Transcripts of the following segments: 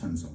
tons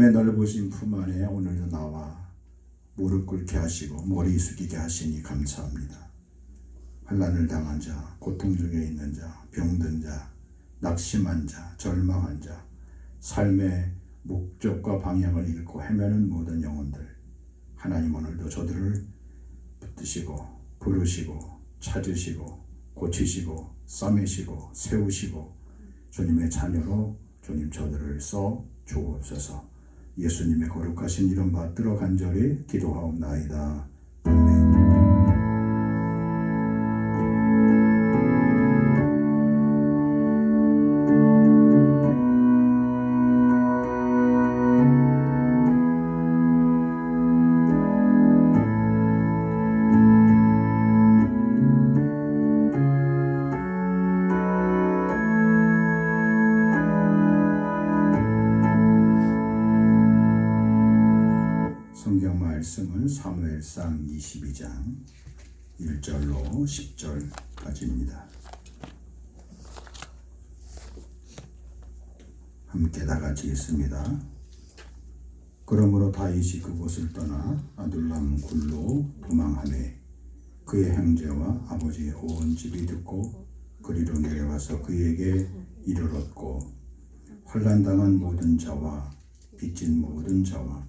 주님의 넓으신 품 안에 오늘도 나와 무릎 꿇게 하시고 머리 숙이게 하시니 감사합니다. 환란을 당한 자, 고통 중에 있는 자, 병든 자, 낙심한 자, 절망한 자, 삶의 목적과 방향을 잃고 헤매는 모든 영혼들 하나님 오늘도 저들을 붙드시고 부르시고 찾으시고 고치시고 싸매시고 세우시고 주님의 자녀로 주님 저들을 써 주옵소서 예수님의 거룩하신 이름 받들어 간절히 기도하옵나이다. 사무엘상 22장 1절로 10절까지입니다. 함께 다 같이 읽습니다. 그러므로 다윗이 그곳을 떠나 아둘람 굴로 도망하매 그의 형제와 아버지의 온 집이 듣고 그리로 내려와서 그에게 이르렀고 환난당한 모든 자와 빚진 모든 자와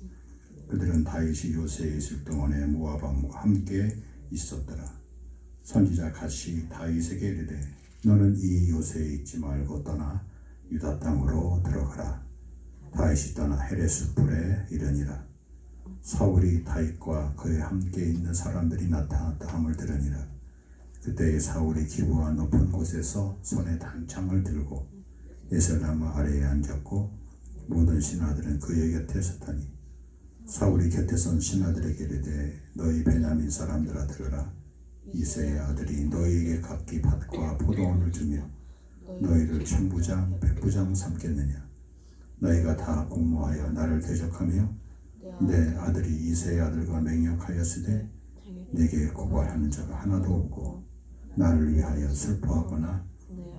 그들은 다윗이 요새에 있을 동안에 모압 왕과 함께 있었더라. 선지자 갓이 다윗에게 이르되 너는 이 요새에 있지 말고 떠나 유다 땅으로 들어가라. 다윗이 떠나 헤레스 뿔에 이르니라. 사울이 다윗과 그에 함께 있는 사람들이 나타났다 함을 들으니라. 그때 사울이 기부와 높은 곳에서 손에 단창을 들고 에셀나무 아래에 앉았고 모든 신하들은 그의 곁에 섰다니 사울이 곁에 선 신하들에게 이르되 너희 베냐민 사람들아 들으라. 이세의 아들이 너희에게 각기 밭과 포도원을 주며 너희를 천부장 백부장 삼겠느냐? 너희가 다 공모하여 나를 대적하며 내 아들이 이세의 아들과 맹약하였으되 내게 고발하는 자가 하나도 없고 나를 위하여 슬퍼하거나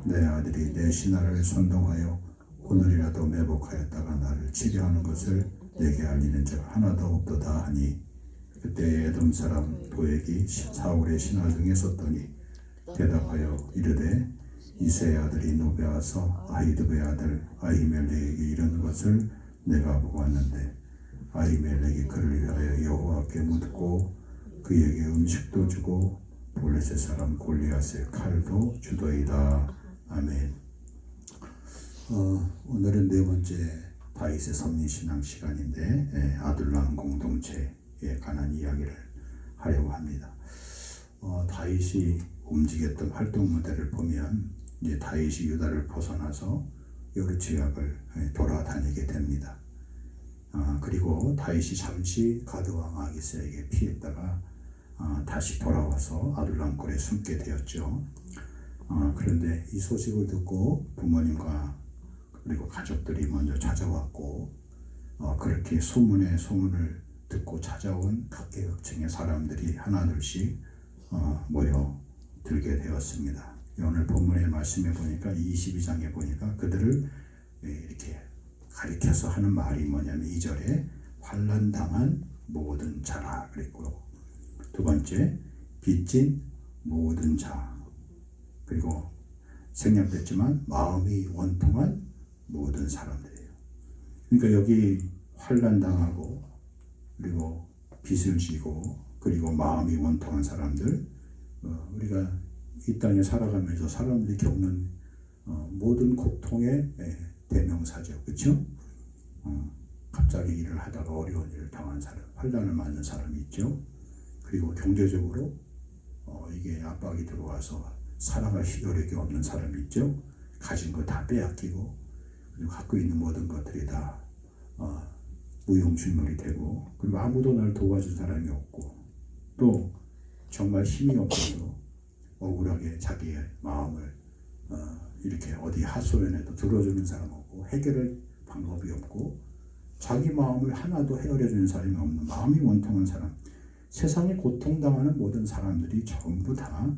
내 아들이 내 신하를 선동하여 오늘이라도 매복하였다가 나를 치료하는 것을 내게 알리는 자가 하나도 없도다 하니 그때 에돔 사람 도액이 사울의 신하 중에 섰더니 대답하여 이르되 이세의 아들이 노베와서 아이드베 아들 아히멜렉에게 이른 것을 내가 보고 왔는데 아히멜렉이 그를 위하여 여호와께 묻고 그에게 음식도 주고 볼레셋 사람 골리앗의 칼도 주더이다 아멘. 어, 오늘은 네 번째 다윗의 섭리신앙 시간인데 예, 아둘람 공동체에 관한 이야기를 하려고 합니다. 어, 다윗이 움직였던 활동 모델을 보면 이제 다윗이 유다를 벗어나서 여러 지역을 예, 돌아다니게 됩니다. 아, 그리고 다윗이 잠시 가드왕 아기스에게 피했다가 아, 다시 돌아와서 아둘람 굴에 숨게 되었죠. 아, 그런데 이 소식을 듣고 부모님과 그리고 가족들이 먼저 찾아왔고 어, 그렇게 소문에 소문을 듣고 찾아온 각계각층의 사람들이 하나둘씩 어, 모여 들게 되었습니다. 오늘 본문의 말씀에 보니까 22장에 보니까 그들을 예, 이렇게 가리켜서 하는 말이 뭐냐면 2절에 환란 당한 모든 자라 그랬고 두 번째 빚진 모든 자 그리고 생략됐지만 마음이 원통한 모든 사람들이에요. 그러니까 여기 환란 당하고 그리고 빚을 지고 그리고 마음이 원통한 사람들 어, 우리가 이 땅에 살아가면서 사람들이 겪는 어, 모든 고통의 예, 대명사죠, 그렇죠? 어, 갑자기 일을 하다가 어려운 일을 당한 사람, 환란을 맞는 사람이 있죠. 그리고 경제적으로 어, 이게 압박이 들어와서 살아갈 희도력이 없는 사람이 있죠. 가진 거 다 빼앗기고 갖고 있는 모든 것들이 다 어, 무용실물이 되고 그리고 아무도 날 도와준 사람이 없고 또 정말 힘이 없어서 억울하게 자기의 마음을 어, 이렇게 어디 하소연해도 들어주는 사람 없고 해결할 방법이 없고 자기 마음을 하나도 헤아려주는 사람이 없는 마음이 원통한 사람 세상에 고통당하는 모든 사람들이 전부 다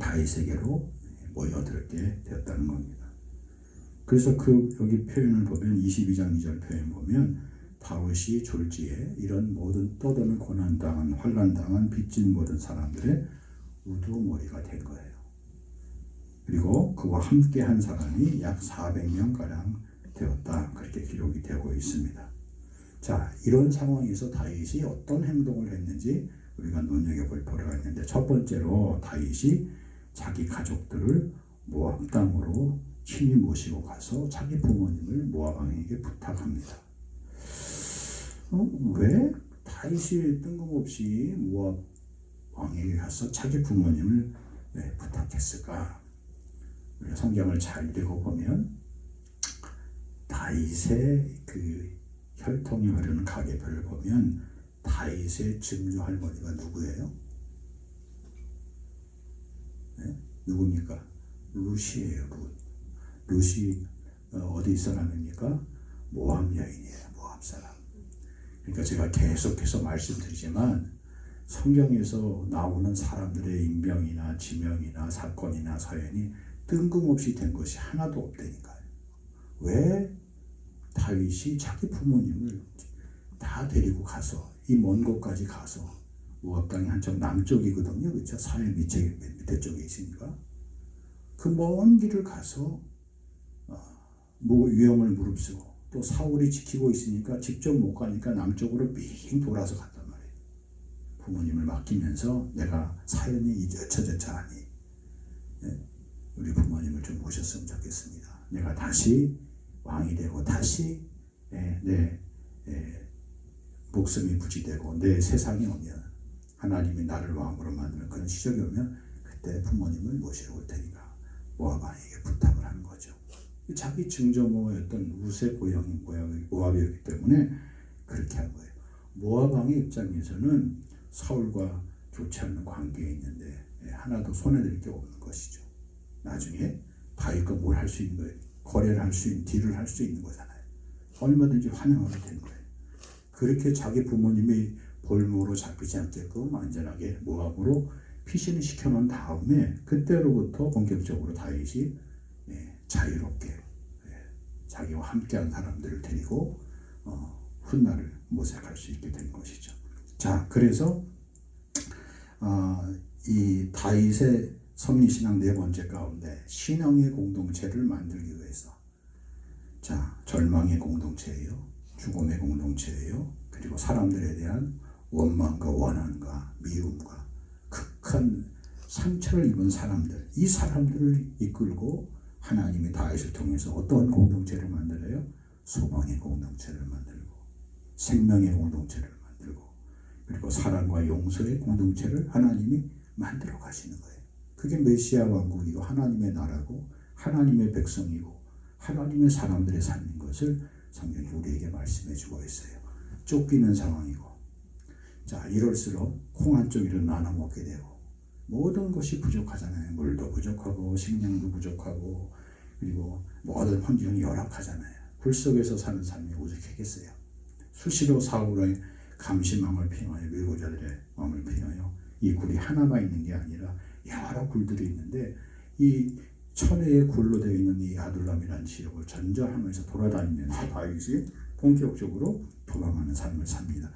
다윗에게로 모여들게 되었다는 겁니다. 그래서 그 여기 표현을 보면 22장 2절 표현 보면 다윗이 졸지에 이런 모든 떠도는 고난당한 환란당한 빚진 모든 사람들의 우두머리가 된 거예요. 그리고 그와 함께 한 사람이 약 400명 가량 되었다. 그렇게 기록이 되고 있습니다. 자, 이런 상황에서 다윗이 어떤 행동을 했는지 우리가 눈여겨볼 필요가 있는데 첫 번째로 다윗이 자기 가족들을 모압 땅으로 친히 모시고 가서 자기 부모님을 모압 왕에게 부탁합니다. 어, 왜 다윗이 뜬금없이 모압 왕에게 가서 자기 부모님을 왜 부탁했을까? 우리가 성경을 잘 읽어보면 다윗의 그 혈통이 흐르는 가계별을 보면 다윗의 증조 할머니가 누구예요? 네? 누굽니까? 루시예요. 루. 루시 어, 어디 사람입니까? 모압 여인이에요. 모압 사람. 그러니까 제가 계속해서 말씀드리지만 성경에서 나오는 사람들의 인명이나 지명이나 사건이나 사연이 뜬금없이 된 것이 하나도 없다니까요. 왜 다윗이 자기 부모님을 다 데리고 가서 이 먼 곳까지 가서 모압 땅이 한쪽 남쪽이거든요. 그렇죠? 사해 밑에 밑에 쪽에 있으니까 그 먼 길을 가서 뭐 위험을 무릅쓰고 또 사울이 지키고 있으니까 직접 못 가니까 남쪽으로 빙 돌아서 갔단 말이에요. 부모님을 맡기면서 내가 사연이 여차저차 하니 예, 우리 부모님을 좀 모셨으면 좋겠습니다. 내가 다시 왕이 되고 다시 예, 내 예, 목숨이 부지되고 내 세상이 오면 하나님이 나를 왕으로 만드는 그런 시절이 오면 그때 부모님을 모시러 올 테니까 모압 왕에게 부탁을 하는 거죠. 자기 증조모였던 루세 고향이 모압이었기 때문에 그렇게 한 거예요. 모압 왕의 입장에서는 사울과 좋지 않은 관계에 있는데 예, 하나도 손해될 게 없는 것이죠. 나중에 다윗과 뭘 할 수 있는 거예요. 거래를 할 수 있는 딜을 할 수 있는 거잖아요. 얼마든지 환영하게 된 거예요. 그렇게 자기 부모님이 볼모로 잡히지 않게끔 안전하게 모압으로 피신을 시켜놓은 다음에 그때로부터 본격적으로 다윗이 예, 자유롭게 예, 자기와 함께한 사람들을 데리고 어, 훗날을 모색할 수 있게 된 것이죠. 자, 그래서 어, 이 다윗의 섭리신앙 네 번째 가운데 신앙의 공동체를 만들기 위해서 자 절망의 공동체예요 죽음의 공동체예요 그리고 사람들에 대한 원망과 원한과 미움과 극한 상처를 입은 사람들 이 사람들을 이끌고 하나님이 다윗을 통해서 어떤 공동체를 만들어요 소망의 공동체를 만들고 생명의 공동체를 만들고 그리고 사랑과 용서의 공동체를 하나님이 만들어 가시는 거예요. 그게 메시아 왕국이고 하나님의 나라고 하나님의 백성이고 하나님의 사람들의 삶인 것을 성경이 우리에게 말씀해 주고 있어요. 쫓기는 상황이고 자 이럴수록 콩 한 쪽으로 나눠 먹게 되고 모든 것이 부족하잖아요. 물도 부족하고 식량도 부족하고 그리고 모든 환경이 열악하잖아요. 굴 속에서 사는 삶이 오죽했겠어요. 수시로 사울의 감시망을 피하여 밀고자들의 마음을 피하여 이 굴이 하나만 있는 게 아니라 여러 굴들이 있는데 이 천혜의 굴로 되어 있는 이 아둘람이라는 지역을 전전하면서 돌아다니면서 다윗이 본격적으로 도망하는 삶을 삽니다.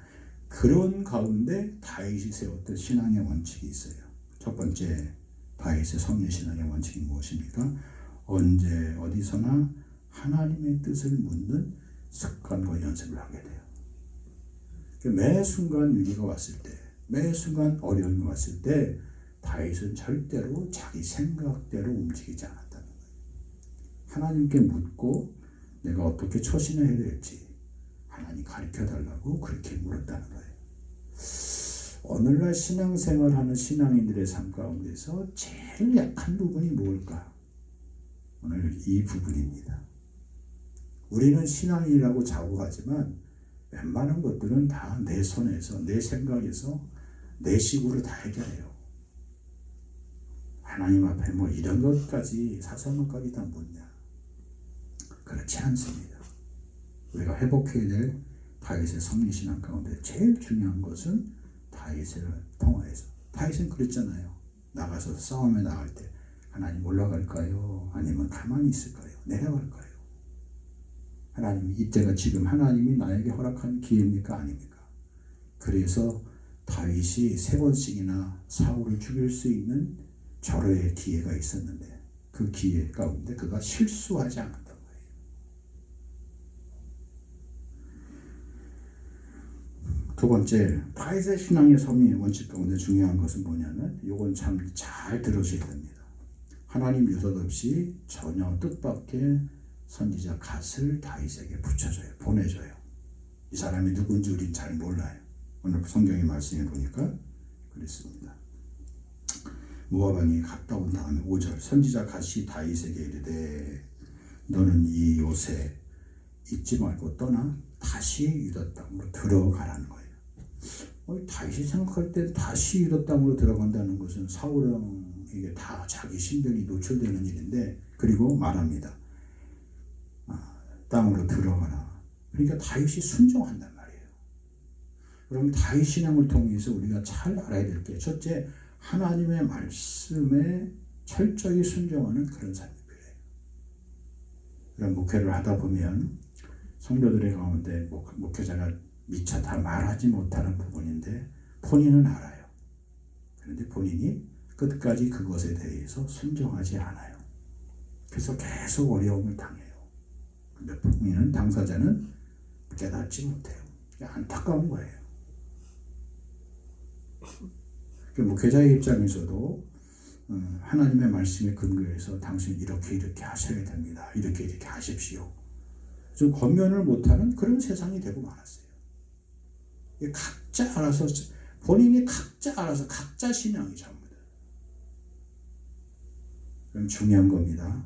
그런 가운데 다윗이 세웠던 신앙의 원칙이 있어요. 첫 번째 다윗의 성리 신앙의 원칙이 무엇입니까? 언제 어디서나 하나님의 뜻을 묻는 습관과 연습을 하게 돼요. 매 순간 위기가 왔을 때, 매 순간 어려움이 왔을 때 다윗은 절대로 자기 생각대로 움직이지 않았다는 거예요. 하나님께 묻고 내가 어떻게 처신해야 될지 하나님 가르쳐 달라고 그렇게 물었다는 거예요. 오늘날 신앙생활하는 신앙인들의 삶 가운데서 제일 약한 부분이 뭘까? 오늘 이 부분입니다. 우리는 신앙인이라고 자부하지만 웬만한 것들은 다 내 손에서 내 생각에서 내 식으로 다 해결해요. 하나님 앞에 뭐 이런 것까지 사소한 것까지 다 묻냐? 그렇지 않습니다. 우리가 회복해야 될 다윗의 성리신앙 가운데 제일 중요한 것은 다윗을 통하여서 다윗은 그랬잖아요. 나가서 싸움에 나갈 때 하나님 올라갈까요? 아니면 가만히 있을까요? 내려갈까요? 하나님 이때가 지금 하나님이 나에게 허락한 기회입니까 아닙니까? 그래서 다윗이 세 번씩이나 사울을 죽일 수 있는 절호의 기회가 있었는데 그 기회 가운데 그가 실수하지 않았단 말이에요. 두 번째 다윗의 신앙의 섭리 원칙 가운데 중요한 것은 뭐냐면 이건 참 잘 들으셔야 됩니다. 하나님 유도없이 전혀 뜻밖의 선지자 갓을 다윗에게 붙여줘요. 보내줘요. 이 사람이 누군지 우린 잘 몰라요. 오늘 성경의 말씀에 보니까 그랬습니다. 모압 왕이 갔다 온 다음에 5절 선지자 갓이 다윗에게 이르되 너는 이 요새 잊지 말고 떠나 다시 유다 땅으로 들어가라는 거예요. 어, 다윗이 생각할 때 다시 유다 땅으로 들어간다는 것은 사울은 이게 다 자기 신변이 노출되는 일인데 그리고 말합니다. 아, 땅으로 들어가라. 그러니까 다윗이 순종한단 말이에요. 그럼 다윗 신앙을 통해서 우리가 잘 알아야 될 게 첫째 하나님의 말씀에 철저히 순종하는 그런 삶이 필요해요. 그런 목회를 하다 보면 성도들의 가운데 목, 목회자가 미처 다 말하지 못하는 부분인데 본인은 알아요. 그런데 본인이 끝까지 그것에 대해서 순종하지 않아요. 그래서 계속 어려움을 당해요. 근데 본인은 당사자는 깨닫지 못해요. 안타까운 거예요. 그 목회자의 입장에서도 어, 하나님의 말씀에 근거해서 당신 이렇게 이렇게 하셔야 됩니다. 이렇게 이렇게 하십시오. 좀 권면을 못하는 그런 세상이 되고 말았어요. 각자 알아서 본인이 각자 알아서 각자 신앙이 전부다. 그럼 중요한 겁니다.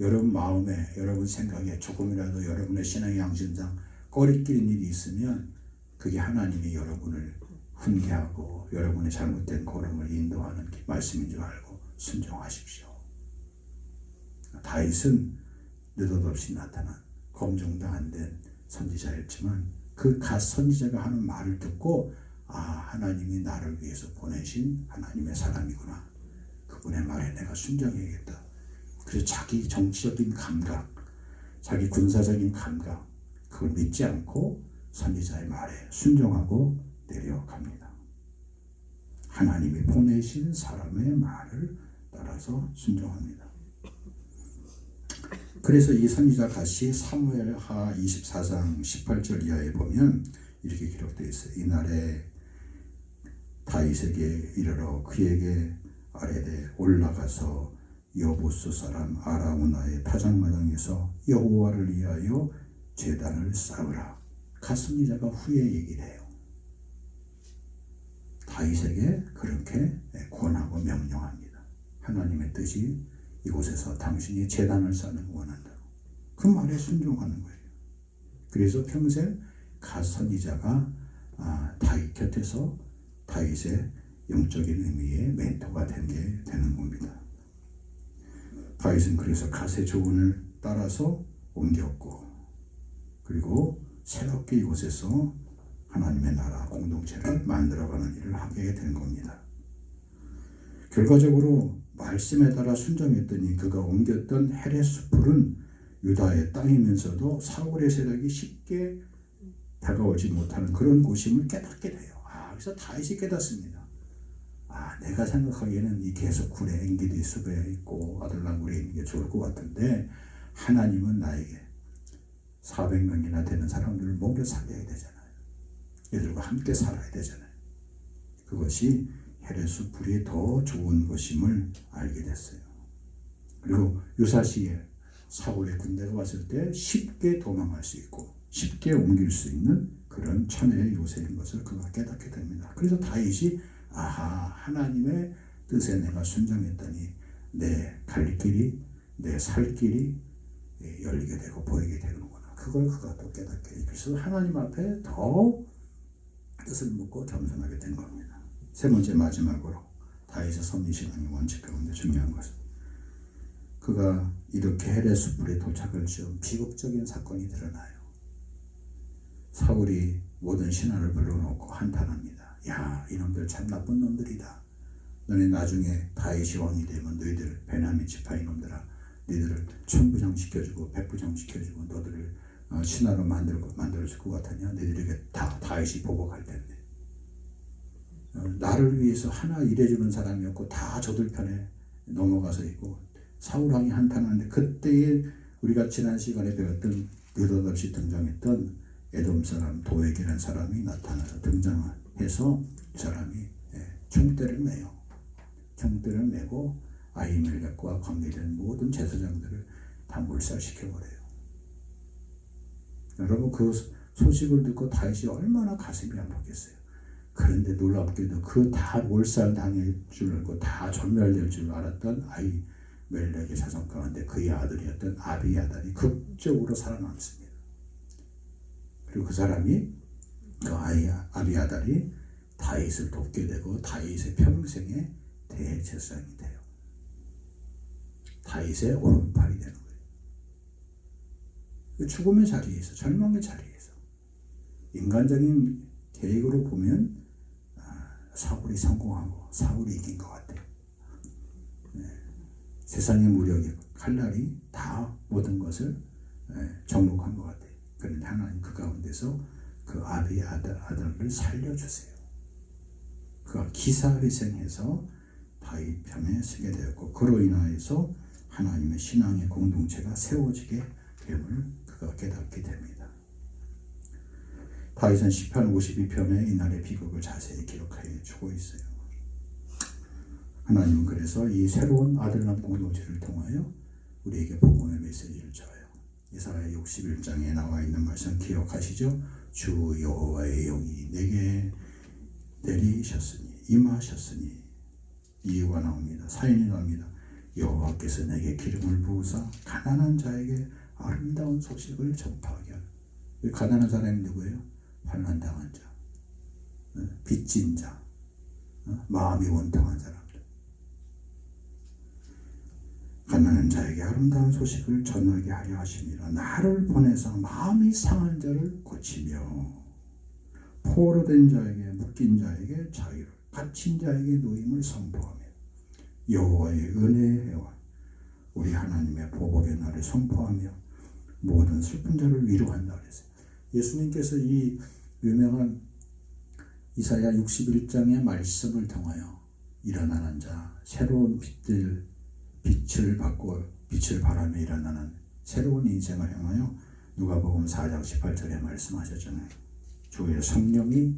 여러분 마음에 여러분 생각에 조금이라도 여러분의 신앙의 양심상 꺼리끼는 일이 있으면 그게 하나님이 여러분을 훈계하고 여러분의 잘못된 걸음을 인도하는 말씀인 줄 알고 순종하십시오. 다윗은 느닷없이 나타난 검증도 안 된 선지자였지만 그 갓 선지자가 하는 말을 듣고 아 하나님이 나를 위해서 보내신 하나님의 사람이구나. 그분의 말에 내가 순종해야겠다. 그래서 자기 정치적인 감각, 자기 군사적인 감각 그걸 믿지 않고 선지자의 말에 순종하고 내려갑니다. 하나님이 보내신 사람의 말을 따라서 순종합니다. 그래서 이 선지자 가시 사무엘하 24장 18절 이하에 보면 이렇게 기록되어 있어요. 이날에 다윗에게 이르러 그에게 아뢰되 올라가서 여보스 사람 아라우나의 타작마당에서 여호와를 위하여 제단을 쌓으라. 가슴리자가 후에 얘기를 해요. 다윗에게 그렇게 권하고 명령합니다. 하나님의 뜻이 이곳에서 당신이 재단을 쌓는 원한다고. 그 말에 순종하는 거예요. 그래서 평생 가선이자가 아, 다윗 곁에서 다윗의 영적인 의미의 멘토가 된 게 되는 겁니다. 다윗은 그래서 가세 조언을 따라서 옮겼고 그리고 새롭게 이곳에서 하나님의 나라 공동체를 만들어가는 일을 하게 된 겁니다. 결과적으로 말씀에 따라 순종했더니 그가 옮겼던 헤레스풀은 유다의 땅이면서도 사울의 세력이 쉽게 다가오지 못하는 그런 곳임을 깨닫게 돼요. 아, 그래서 다윗이 깨닫습니다. 아, 내가 생각하기에는 이 계속 굴에 앵기디 숲에 있고 아들랑굴에 있는 게 좋을 것 같은데 하나님은 나에게 400명이나 되는 사람들을 먹여 살려야 되잖아요. 얘들과 함께 살아야 되잖아요. 그것이 헤레스 불이 더 좋은 것임을 알게 됐어요. 그리고 유사시에 사울의 군대가 왔을 때 쉽게 도망할 수 있고 쉽게 옮길 수 있는 그런 천혜의 요새인 것을 그가 깨닫게 됩니다. 그래서 다윗이 아하 하나님의 뜻에 내가 순종했더니 내 갈 길이 내 살 길이 열리게 되고 보이게 되는구나. 그걸 그가 또 깨닫게 해. 그래서 하나님 앞에 더 뜻을 묻고 겸손하게 된 겁니다. 세 번째 마지막으로 다윗의 섭리신앙의 원칙 가운데 중요한 것은 그가 이렇게 헬의 숯불에 도착을 지은 비극적인 사건이 드러나요. 사울이 모든 신하를 불러놓고 한탄합니다. 야 이놈들 참 나쁜 놈들이다. 너네 나중에 다윗이 왕이 되면 너희들 베냐민 지파 이놈들아. 너희들을 천부장 시켜주고 백부장 시켜주고 너들을 어, 신하로 만들고 만들어줄 것 같으냐? 너희들에게 다 다윗이 보복할 텐데. 어, 나를 위해서 하나 일해주는 사람이 없고 다 저들 편에 넘어가서 있고 사울왕이 한탄하는데 그때에 우리가 지난 시간에 배웠던 느닷없이 등장했던 에돔 사람 도액이라는 사람이 나타나서 등장 이 사람이 예, 총대를 매요. 총대를 메고 아이멜렉과 관계된 모든 제사장들을 다 몰살시켜버려요. 여러분 그 소식을 듣고 다윗이 얼마나 가슴이 아팠겠어요. 그런데 놀랍게도 그 다 몰살 당할 줄 알고 다 전멸될 줄 알았던 아이 멜렉의 자손 가운데 그의 아들이었던 아비아달이 극적으로 살아남습니다. 그리고 그 사람이 그 아이 아비아달이 다윗을 돕게 되고 다윗의 평생의 대제사장이 돼요. 다윗의 오른팔이 되는 거예요. 그 죽음의 자리에서 절망의 자리에서 인간적인 계획으로 보면 아, 사울이 성공하고 사울이 이긴 것 같아요. 네. 세상의 무력이 칼날이 다 모든 것을 네, 정복한 것 같아요. 그런데 하나님 그 가운데서 그 아비의 아들, 아들을 살려주세요. 그가 기사회생해서 다윗 편에 서게 되었고 그로 인하여서 하나님의 신앙의 공동체가 세워지게 됨을 그가 깨닫게 됩니다. 다윗은 시편 52편에 이날의 비극을 자세히 기록하여 주고 있어요. 하나님은 그래서 이 새로운 아들남 공동체를 통하여 우리에게 복음의 메시지를 줘요. 이사야 61장에 나와 있는 말씀 기억하시죠? 주 여호와의 영이 내게 내리셨으니 임하셨으니 이유가 나옵니다. 사인이 나옵니다. 여호와께서 내게 기름을 부으사 가난한 자에게 아름다운 소식을 전파하게. 이 가난한 사람이 누구예요? 환난당한 자, 어, 빚진 자, 어, 마음이 원통한 사람들. 가난한 자에게 아름다운 소식을 전하게 하려 하심이라 나를 보내서 마음이 상한 자를 고치며 포로된 자에게 묶인 자에게 자유를 갇힌 자에게 노임을 선포하며 여호와의 은혜의 해와 우리 하나님의 보복의 날을 선포하며 모든 슬픈 자를 위로한다 그랬어요. 예수님께서 이 유명한 이사야 61장의 말씀을 통하여 일어나는 자, 새로운 빛들, 빛을 받고 빛을 바라며 일어나는 새로운 인생을 향하여 누가복음 4장 18절에 말씀하셨잖아요. 주의 성령이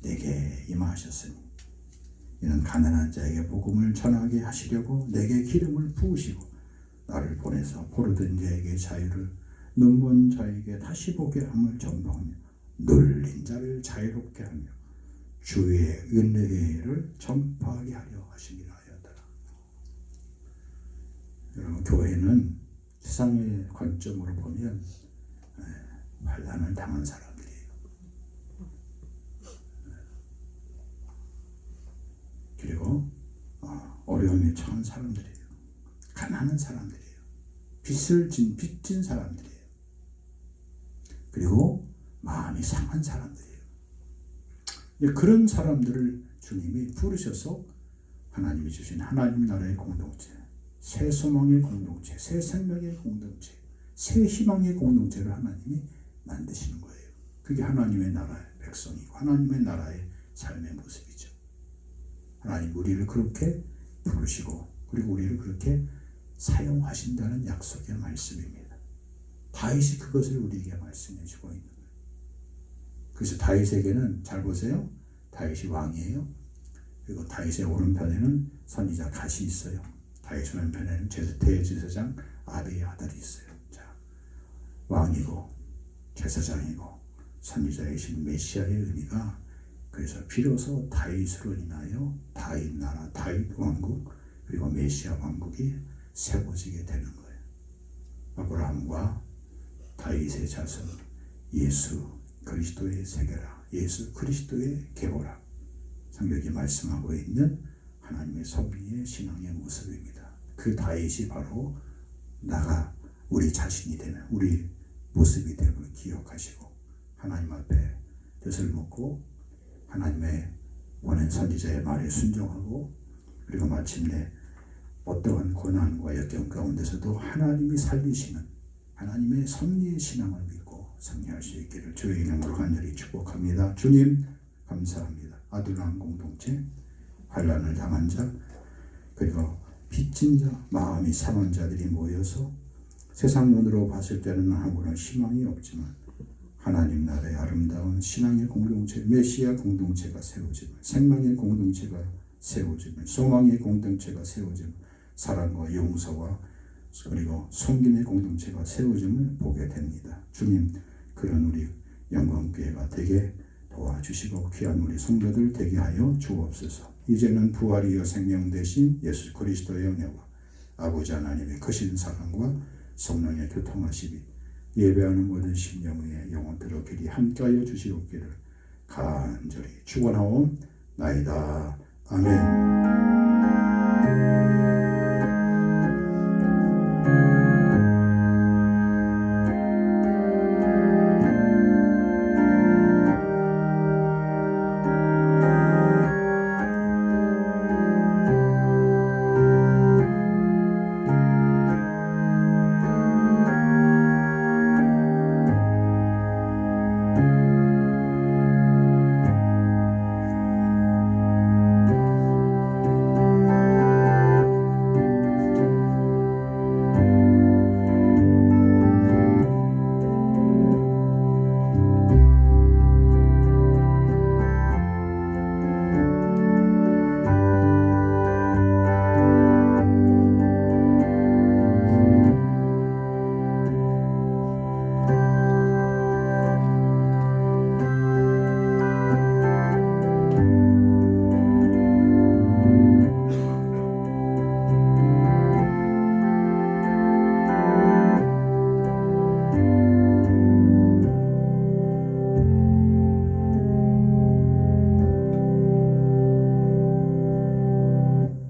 내게 임하셨으니 이는 가난한 자에게 복음을 전하게 하시려고 내게 기름을 부으시고 나를 보내서 포로된 자에게 자유를 눈먼 자에게 다시 보게 함을 전도하며 눌린 자를 자유롭게 하며 주의 은혜를 전파하게 하려 하였더라. 여러분 교회는 세상의 관점으로 보면 환란을 당한 사람들이에요. 그리고 어, 어려움에 처한 사람들이에요. 가난한 사람들이에요. 빚을 진 빚진 사람들이에요. 그리고 마음이 상한 사람들이에요. 그런 사람들을 주님이 부르셔서 하나님이 주신 하나님 나라의 공동체, 새 소망의 공동체, 새 생명의 공동체, 새 희망의 공동체를 하나님이 만드시는 거예요. 그게 하나님의 나라의 백성이고 하나님의 나라의 삶의 모습이죠. 하나님 우리를 그렇게 부르시고 그리고 우리를 그렇게 사용하신다는 약속의 말씀입니다. 다윗이 그것을 우리에게 말씀해 주고 있는 거예요. 그래서 다윗에게는 잘 보세요. 다윗이 왕이에요. 그리고 다윗의 오른편에는 선지자 갓이 있어요. 다윗 왼편에는 대제사장 아비의 아들이 있어요. 자, 왕이고 제사장이고 선지자이신 메시아의 의미가 그래서 비로소 다윗으로 인하여 다윗 나라, 다윗 왕국 그리고 메시아 왕국이 세워지게 되는 거예요. 아브라함과 다윗의 자손 예수 그리스도의 세계라 예수 그리스도의 계보라 성경이 말씀하고 있는 하나님의 섭리의 신앙의 모습입니다. 그 다윗이 바로 나가 우리 자신이 되는 우리 모습이 됨을 기억하시고 하나님 앞에 뜻을 묻고 하나님의 보낸 선지자의 말에 순종하고 그리고 마침내 어떠한 고난과 역경 가운데서도 하나님이 살리시는 하나님의 섭리의 신앙을 믿고 승리할 수 있기를 주의 이름으로 간절히 축복합니다. 주님 감사합니다. 아둘람 공동체 환란을 당한 자 그리고 빚진 자 마음이 상한 자들이 모여서 세상 눈으로 봤을 때는 아무런 희망이 없지만 하나님 나라의 아름다운 신앙의 공동체 메시아 공동체가 세워짐을 생명의 공동체가 세워짐을 소망의 공동체가 세워짐을 사랑과 용서와 그리고 섬김의 공동체가 세워짐을 보게 됩니다. 주님 그런 우리 영광교회가 되게 도와주시고 귀한 우리 성도들 되게 하여 주옵소서. 이제는 부활이여 생명 되신 예수 그리스도의 은혜와 아버지 하나님의 크신 사랑과 성령의 교통하심이 예배하는 모든 심령의 영혼들을 길이 함께하여 주시옵기를 간절히 축원하옵나이다. 아멘.